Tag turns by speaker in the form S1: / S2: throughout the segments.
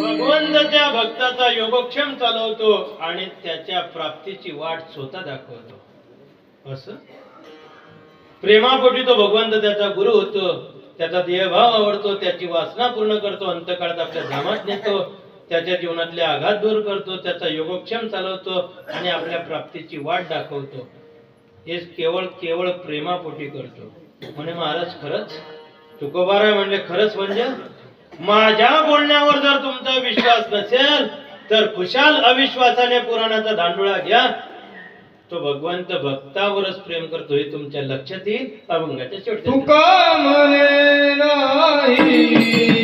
S1: भगवंत त्या भक्ताचा चालवतो आणि त्याच्या प्राप्तीची वाट स्वतः दाखवतो. अस? प्रेमापोटी तो भगवंत त्याचा गुरु होतो. त्याचा देहभाव आवडतो त्याची वासना पूर्ण करतो अंतकाळात आपल्या धामात नेतो त्याच्या जीवनातले आघात दूर करतो त्याचा योगक्षेम चालवतो आणि आपल्या प्राप्तीची वाट दाखवतो. हे केवळ केवळ प्रेमापोटी करतो. म्हणे महाराज खरंच? तुकोबाराय म्हणजे खरंच म्हणजे? माझ्या बोलण्यावर जर तुमचा विश्वास नसेल तर खुशाल अविश्वासाने पुराणाचा धांडुळा घ्या. तो भगवंत भक्तावरच प्रेम करतो हे तुमच्या लक्षात येईल? अभंगाच्या शेवटी.
S2: तुका म्हणे नाही.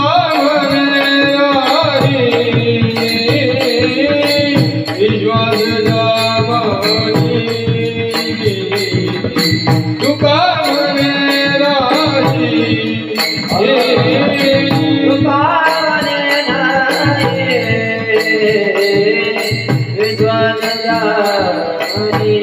S2: भावे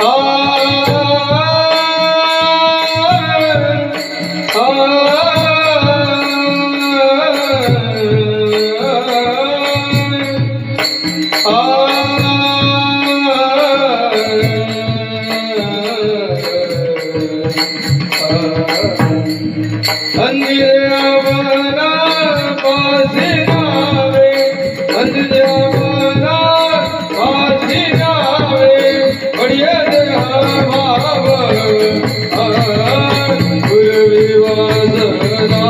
S2: हा हं Guru
S1: Vivadana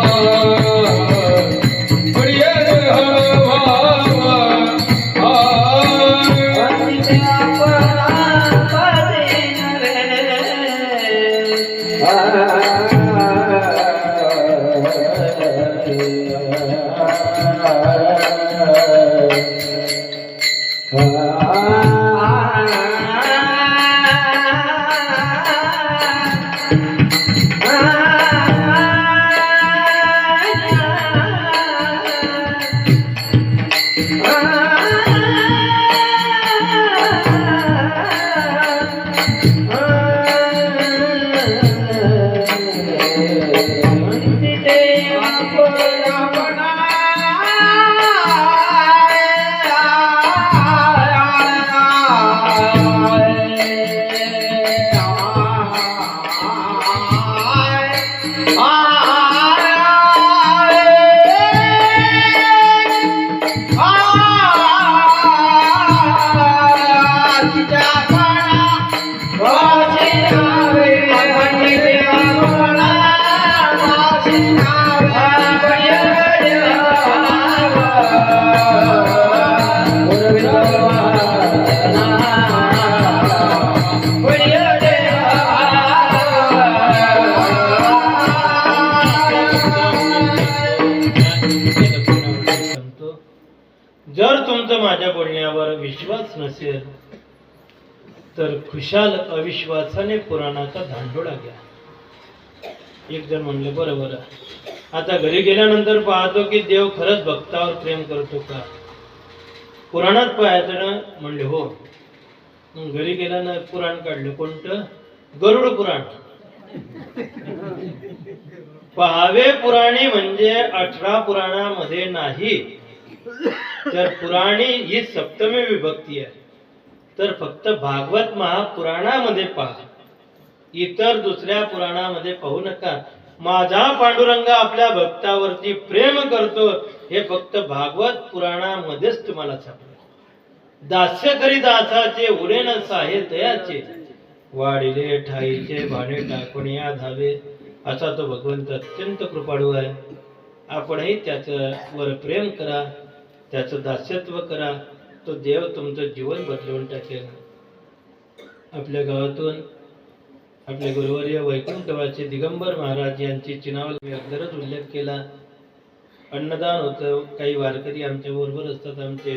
S1: जर तुमचा माझ्या बोलण्यावर विश्वास नसेल
S3: तर खुशाल अविश्वासाने पुराणाचा धांडोळा घ्या. एक जण म्हणले बरोबर आता घरी गेल्यानंतर पाहतो की देव खरंच भक्तावर प्रेम करतो का? पुराणात पाहायचं म्हणले हो. मग घरी गेल्यानं पुराण काढलं. कोणतं? गरुड पुराण. पहावे पुराणी म्हणजे अठरा पुराणामध्ये नाही. तर पुराणी ही सप्तमी विभक्ती आहे. तर फक्त भागवत महापुराणामध्ये पहा. इतर दुसऱ्या पुराणामध्ये पाहू नका. माझा पांडुरंग आपल्या भक्तावरती प्रेम करतो हे फक्त भागवत पुराणामध्येच तुम्हाला सापडेल दास्य करी दासाचे उरेन साहे तयाचे वाढिले ठाईचे भाणे टाकून या धावे असा तो भगवंत अत्यंत कृपाळू आहे. आपणही त्याचं वर प्रेम करा त्याचं दास्यत्व करा तो देव तुमचं जीवन बदलवून टाकेल. आपल्या गावातून आपले गुरुवर्य वैकुंठवाचे दिगंबर महाराज यांची चिनावल अगदरच उल्लेख केला. अन्नदान होतं काही वारकरी आमच्या बरोबर असतात आमचे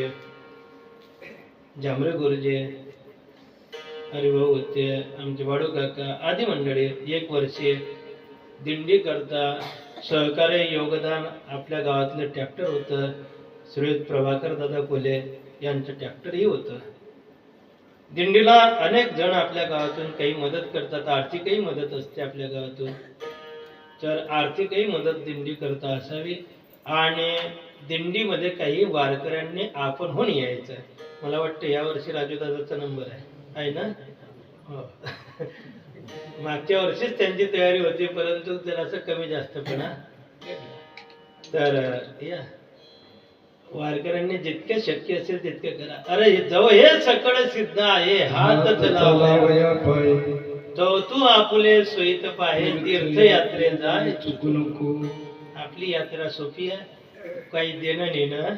S3: जांभरे गुरुजे हरिभाऊ होते आमचे वाडू काका आदी मंडळी एक वर्षे दिंडी करता सहकार्य योगदान आपल्या गावातलं ट्रॅक्टर होतं श्रीयुत प्रभाकर दादा कोले यांचं ट्रॅक्टरही होतं. दिंडीला अनेक जण आपल्या गावातून काही मदत करतात आर्थिकही मदत असते आपल्या गावातून. तर आर्थिकही मदत दिंडी करता असावी आणि दिंडीमध्ये काही वारकऱ्यांनी आपण होऊन यायचं. मला वाटतं यावर्षी राजू दादाचा नंबर आहे. आहे ना? हो. मागच्या वर्षीच त्यांची तयारी होती परंतु जरासं कमी जास्तपणा तर या. वारकऱ्यांनी जितके शक्य असेल तितके करा. अरे जवळ हे सकळ सिद्ध आहे हात तो तू आपुले सोयीत पाहे तीर्थयात्रे जाय.
S2: चुकू नको.
S3: आपली यात्रा सोपी आहे. काही देणं नेणं.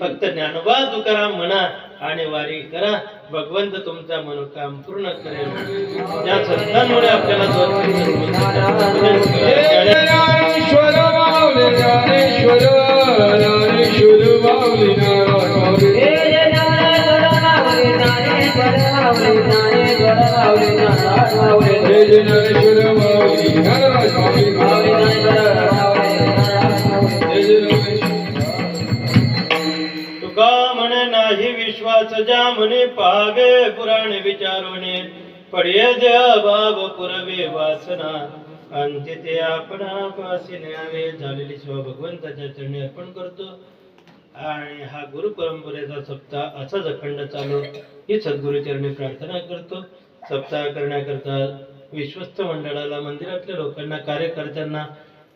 S3: फक्त ज्ञानोबा तुकाराम म्हणा आणि वारी करा. भगवंत तुमचा मनोकाम पूर्ण करेल. त्या संतांमुळे आपल्याला तुका म्हणे नाही विश्वास ज्या म्हणे पाहावे पुराण विचारोने पडये दे अभाव पुरवे वासना. अंत्य ते आपण पासी न्यावे झालेली सेवा भगवंताच्या चरणी अर्पण करतो. आणि हा गुरु परंपरेचा सप्ताह असाच अखंड चालू ही सद्गुरु चरणी प्रार्थना करतो. सप्ताह करण्याकरता विश्वस्त मंडळाला मंदिरातल्या लोकांना कार्यकर्त्यांना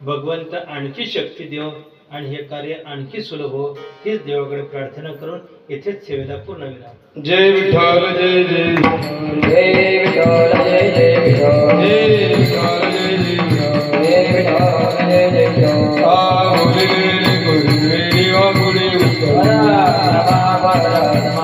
S3: भगवंत आणखी शक्ती देव आणि हे कार्य आणखी सुलभ हो हीच देवाकडे प्रार्थना करून येथेच सेवेला पूर्ण विराम.
S2: जय विठ्ठल जय जय. जय विठ्ठल जय जय आ बोले रे गुरु रे देवा पुढे Radha